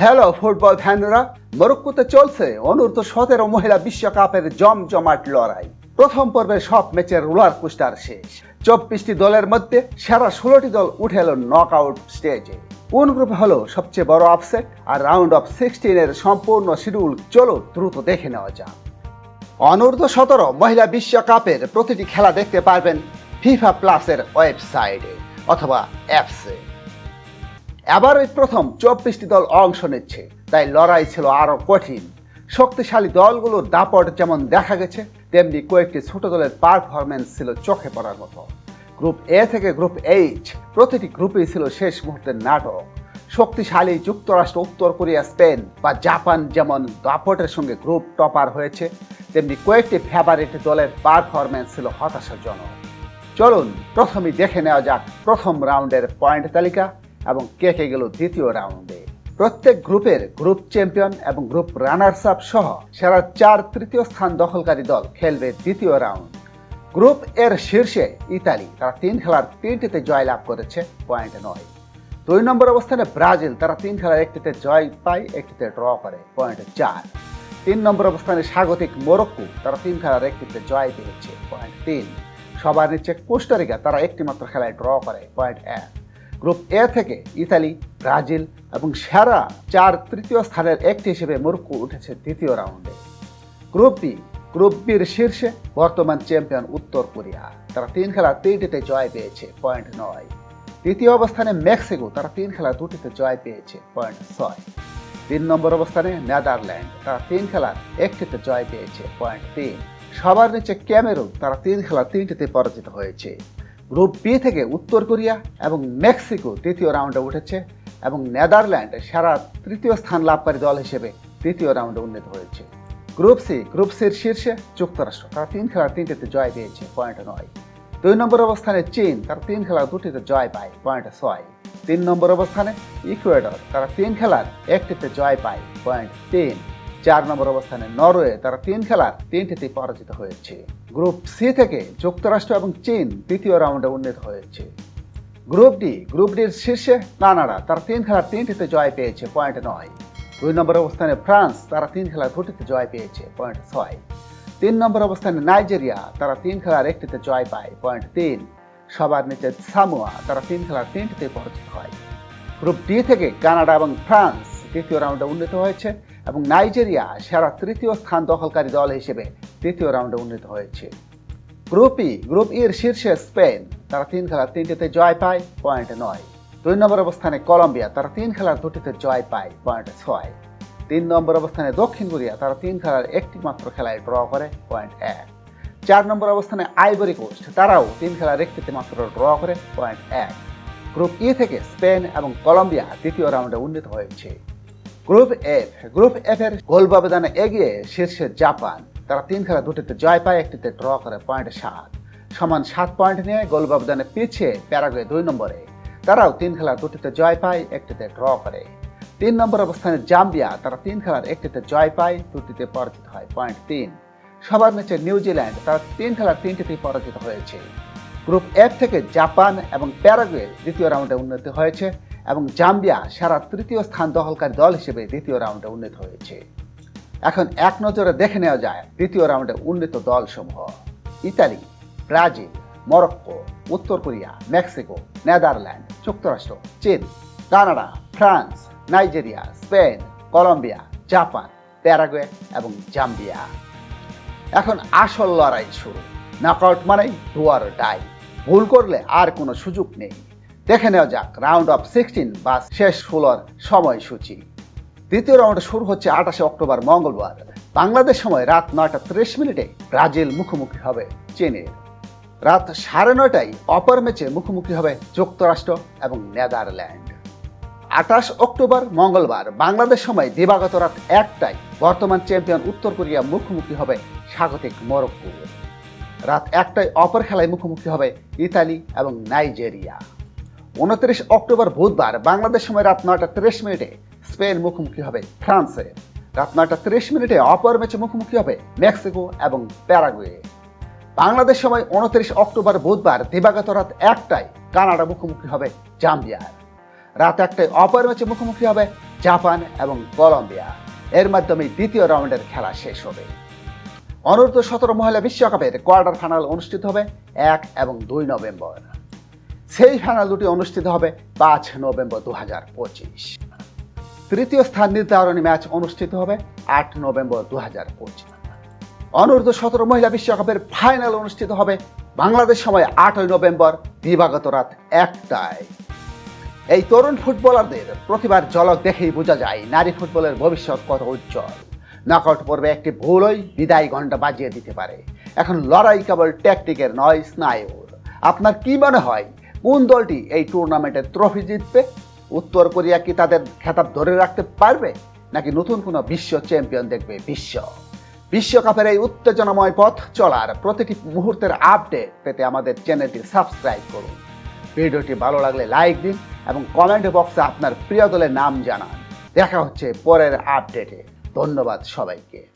Hello football ফ্যানরা মরক্কোতে চলছে অনূর্ধ্ব সতেরো মহিলা বিশ্বকাপের জমজমাট লড়াই। প্রথম পর্বের সব ম্যাচের রোলার কোস্টার শেষ। চব্বিশটি দলের মধ্যে সেরা ষোলোটি দল উঠে এলো নক আউট স্টেজে কোন গ্রুপে হলো সবচেয়ে বড় আপসেট আর রাউন্ড অফ সিক্সটিনের সম্পূর্ণ শিডিউল চলো দ্রুত দেখে নেওয়া যাক। অনূর্ধ্ব সতেরো মহিলা বিশ্বকাপের প্রতিটি খেলা দেখতে পারবেন ফিফা প্লাসের ওয়েবসাইটে অথবা অ্যাপসে এবার এই প্রথম চব্বিশটি দল অংশ নিচ্ছে, তাই লড়াই ছিল আরও কঠিন। শক্তিশালী দলগুলোর দাপট যেমন দেখা গেছে, তেমনি কয়েকটি ছোট দলের পারফরমেন্স ছিল চোখে পড়ার মতো। গ্রুপ এ থেকে গ্রুপ এইচ প্রতিটি গ্রুপেই ছিল শেষ মুহূর্তের নাটক। শক্তিশালী যুক্তরাষ্ট্র, উত্তর কোরিয়া, স্পেন বা জাপান যেমন দাপটের সঙ্গে গ্রুপ টপার হয়েছে, তেমনি কয়েকটি ফেভারিট দলের পারফরমেন্স ছিল হতাশাজনক। চলুন, প্রথমেই দেখে নেওয়া যাক প্রথম রাউন্ডের পয়েন্ট তালিকা। এবং কে কে গেল দ্বিতীয় রাউন্ডে। প্রত্যেক গ্রুপের গ্রুপ চ্যাম্পিয়ন এবং গ্রুপ রানার্স আপ সহ সেরা চার তৃতীয় স্থান দখলকারী দল খেলবে দ্বিতীয় রাউন্ড। গ্রুপ এর শীর্ষে ইতালি, তারা তিন খেলার তিনটিতে জয় লাভ করেছে, পয়েন্ট নয়। দুই নম্বর অবস্থানে ব্রাজিল, তারা তিন খেলার একটিতে জয় পায়, একটিতে ড্র করে, পয়েন্ট চার। তিন নম্বর অবস্থানে স্বাগতিক মোরক্কো, তারা তিন খেলার একটিতে জয় পেয়েছে, পয়েন্ট তিন। সবার নিচে কোস্টারিকা, তারা একটি মাত্র খেলায় ড্র করে, পয়েন্ট এক। গ্রুপ এ থেকে ইতালি, ব্রাজিল এবং সেরা চার তৃতীয় স্থানের একটি হিসেবে মোরক্কো উঠেছে দ্বিতীয় রাউন্ডে। গ্রুপ বি, গ্রুপ বির শীর্ষে বর্তমান চ্যাম্পিয়ন উত্তর কোরিয়া। তারা তিন খেলা তিনটিতে জয় পেয়েছে, পয়েন্ট নয়। তৃতীয় অবস্থানে মেক্সিকো, তারা তিন খেলা দুটিতে জয় পেয়েছে, পয়েন্ট ছয়। তিন নম্বর অবস্থানে নেদারল্যান্ড, তারা তিন খেলার একটিতে জয় পেয়েছে, পয়েন্ট তিন। সবার নিচে ক্যামেরুন, তারা তিন খেলা তিনটিতে পরাজিত হয়েছে। গ্রুপ বি থেকে উত্তর কোরিয়া এবং মেক্সিকো তৃতীয় রাউন্ডে উঠেছে এবং নেদারল্যান্ড সেরা তৃতীয় স্থান লাভকারী দল হিসেবে তৃতীয় রাউন্ডে উন্নীত হয়েছে। গ্রুপ সি, গ্রুপ সির শীর্ষে যুক্তরাষ্ট্র তারা তিন খেলার তিনটিতে জয় পেয়েছে, পয়েন্ট নয়। দুই নম্বর অবস্থানে চীন তারা তিন খেলার দুটিতে জয় পায়, পয়েন্ট ছয়। তিন নম্বর অবস্থানে ইকুয়েডর তারা তিন খেলার একটিতে জয় পায়, পয়েন্ট তিন। চার নম্বর অবস্থানে নরওয়ে তারা তিন খেলার তিনটিতে পরাজিত হয়েছে। গ্রুপ সি থেকে যুক্তরাষ্ট্র এবং চীন তৃতীয় রাউন্ডে উন্নীত হয়েছে। গ্রুপ ডি, গ্রুপ ডির শীর্ষে কানাডা তারা তিন খেলার তিনটিতে জয় পেয়েছে, পয়েন্ট নয়। দুই নম্বর অবস্থানে ফ্রান্স, তারা তিন খেলার দুটিতে জয় পেয়েছে, পয়েন্ট ছয়। তিন নম্বর অবস্থানে নাইজেরিয়া, তারা তিন খেলার একটিতে জয় পায়, পয়েন্ট তিন। সবার নিচে সামোয়া, তারা তিন খেলার তিনটিতে পরাজিত হয়। গ্রুপ ডি থেকে কানাডা এবং ফ্রান্স তৃতীয় রাউন্ডে উন্নীত হয়েছে। এবং নাইজেরিয়া সেরা তৃতীয় স্থান দখলকারী দল হিসেবে তৃতীয় রাউন্ডে উন্নীত হয়েছে। গ্রুপ ই গ্রুপ ইর শীর্ষে স্পেন, তারা তিন খেলার তিনটিতে জয় পায়, পয়েন্ট নয়। দুই নম্বর অবস্থানে কলম্বিয়া, তারা তিন খেলার দুটিতে জয় পায়, পয়েন্ট ছয়। তিন নম্বর অবস্থানে দক্ষিণ কোরিয়া, তারা তিন খেলার একটি মাত্র খেলায় ড্র করে, পয়েন্ট এক। চার নম্বর অবস্থানে আইভরি কোস্ট, তারাও তিন খেলার একটিতে মাত্র ড্র করে, পয়েন্ট এক। গ্রুপ ই থেকে স্পেন এবং কলম্বিয়া দ্বিতীয় রাউন্ডে উন্নীত হয়েছে। গ্রুপ এফ গ্রুপ এফ এর গোল ব্যবধানে এগিয়ে শীর্ষে জাপান। তারা তিন খেলা দুটিতে জয় পায়, একটিতে ড্র করে পয়েন্ট সাত। সমান সাত পয়েন্ট নিয়ে গোল ব্যবধানে পিছিয়ে প্যারাগুয়ে দুই নম্বরে। তারাও তিন খেলা দুটিতে জয় পায়, একটিতে ড্র করে। তিন নম্বর অবস্থানে জাম্বিয়া, তারা তিন খেলার একটিতে জয় পায়, দুটিতে পরাজিত হয় পয়েন্ট তিন। সবার নিচে নিউজিল্যান্ড তারা তিন খেলার তিনটিতেই পরাজিত হয়েছে। গ্রুপ এফ থেকে জাপান এবং প্যারাগুয়ে দ্বিতীয় রাউন্ডে উন্নতি হয়েছে। এবং জাম্বিয়া সারা তৃতীয় স্থান দখলকারী দল হিসেবে দ্বিতীয় রাউন্ডে উন্নীত হয়েছে। এখন এক নজরে দেখে নেওয়া যায় দ্বিতীয় রাউন্ডে উন্নীত দলসমূহ। ইতালি, ব্রাজিল, মরক্কো, উত্তর কোরিয়া, মেক্সিকো, নেদারল্যান্ড, যুক্তরাষ্ট্র, চীন, Canada, France, Nigeria, Spain, Colombia, Japan, Paraguay এবং জাম্বিয়া। এখন আসল লড়াই শুরু। নকআউট মানেই ডুয়ার ডাই। ভুল করলে আর কোনো সুযোগ নেই। দেখে নেওয়া যাক রাউন্ড অফ সিক্সটিন বা শেষ ষোলোর সময়সূচি। দ্বিতীয় রাউন্ড শুরু হচ্ছে আঠাশে অক্টোবর, মঙ্গলবার। বাংলাদেশ সময় রাত নয়টা ত্রিশ মিনিটে ব্রাজিল মুখোমুখি হবে চীনের। রাত সাড়ে নয়টায় অপর ম্যাচে মুখোমুখি হবে যুক্তরাষ্ট্র এবং নেদারল্যান্ড। আঠাশ অক্টোবর, মঙ্গলবার, বাংলাদেশ সময় দিবাগত রাত একটায় বর্তমান চ্যাম্পিয়ন উত্তর কোরিয়া মুখোমুখি হবে স্বাগতিক মরক্কো। রাত একটায় অপর খেলায় মুখোমুখি হবে ইতালি এবং নাইজেরিয়া। উনত্রিশ অক্টোবর বুধবার বাংলাদেশ সময় রাত নয়টা তিরিশ মিনিটে স্পেন মুখোমুখি হবে ফ্রান্সে। রাত নয়টা তিরিশ মিনিটে অপর ম্যাচে মুখোমুখি হবে মেক্সিকো এবং প্যারাগুয়ে। বাংলাদেশ সময় উনত্রিশ অক্টোবর বুধবার দিবাগত রাত একটায় কানাডা মুখোমুখি হবে জাম্বিয়ার রাত একটায় অপর ম্যাচে মুখোমুখি হবে জাপান এবং কলম্বিয়া। এর মাধ্যমে দ্বিতীয় রাউন্ডের খেলা শেষ হবে। অনূর্ধ্ব সতেরো মহিলা বিশ্বকাপের কোয়ার্টার ফাইনাল অনুষ্ঠিত হবে এক এবং দুই নভেম্বর। সেই ফাইনাল দুটি অনুষ্ঠিত হবে পাঁচ নভেম্বর দু হাজার পঁচিশ। তৃতীয় স্থান নির্ধারণী ম্যাচ অনুষ্ঠিত হবে আট নভেম্বর দু হাজার পঁচিশ। অনূর্ধ্ব সতেরো মহিলা বিশ্বকাপের ফাইনাল অনুষ্ঠিত হবে বাংলাদেশ সময় আটই নভেম্বর, দিবাগত রাত একটায়। এই তরুণ ফুটবলারদের প্রতিবার ঝলক দেখেই বোঝা যায় নারী ফুটবলের ভবিষ্যৎ কত উজ্জ্বল। নকআউট পর্বে একটি ভুলই বিদায় ঘণ্টা বাজিয়ে দিতে পারে। এখন লড়াই কেবল ট্যাকটিকের নয়, স্নায়ুর। আপনার কি মনে হয়? কোন দলটি এই টুর্নামেন্টের ট্রফি জিতবে? উত্তর কোরিয়া কি তাদের খেতাব ধরে রাখতে পারবে? নাকি নতুন কোনো বিশ্ব চ্যাম্পিয়ন দেখবে বিশ্ব? বিশ্বকাপের এই উত্তেজনাময় পথ চলার প্রতিটি মুহূর্তের আপডেট পেতে আমাদের চ্যানেলটি সাবস্ক্রাইব করুন। ভিডিওটি ভালো লাগলে লাইক দিন এবং কমেন্ট বক্সে আপনার প্রিয় দলের নাম জানান। দেখা হচ্ছে পরের আপডেটে ধন্যবাদ সবাইকে।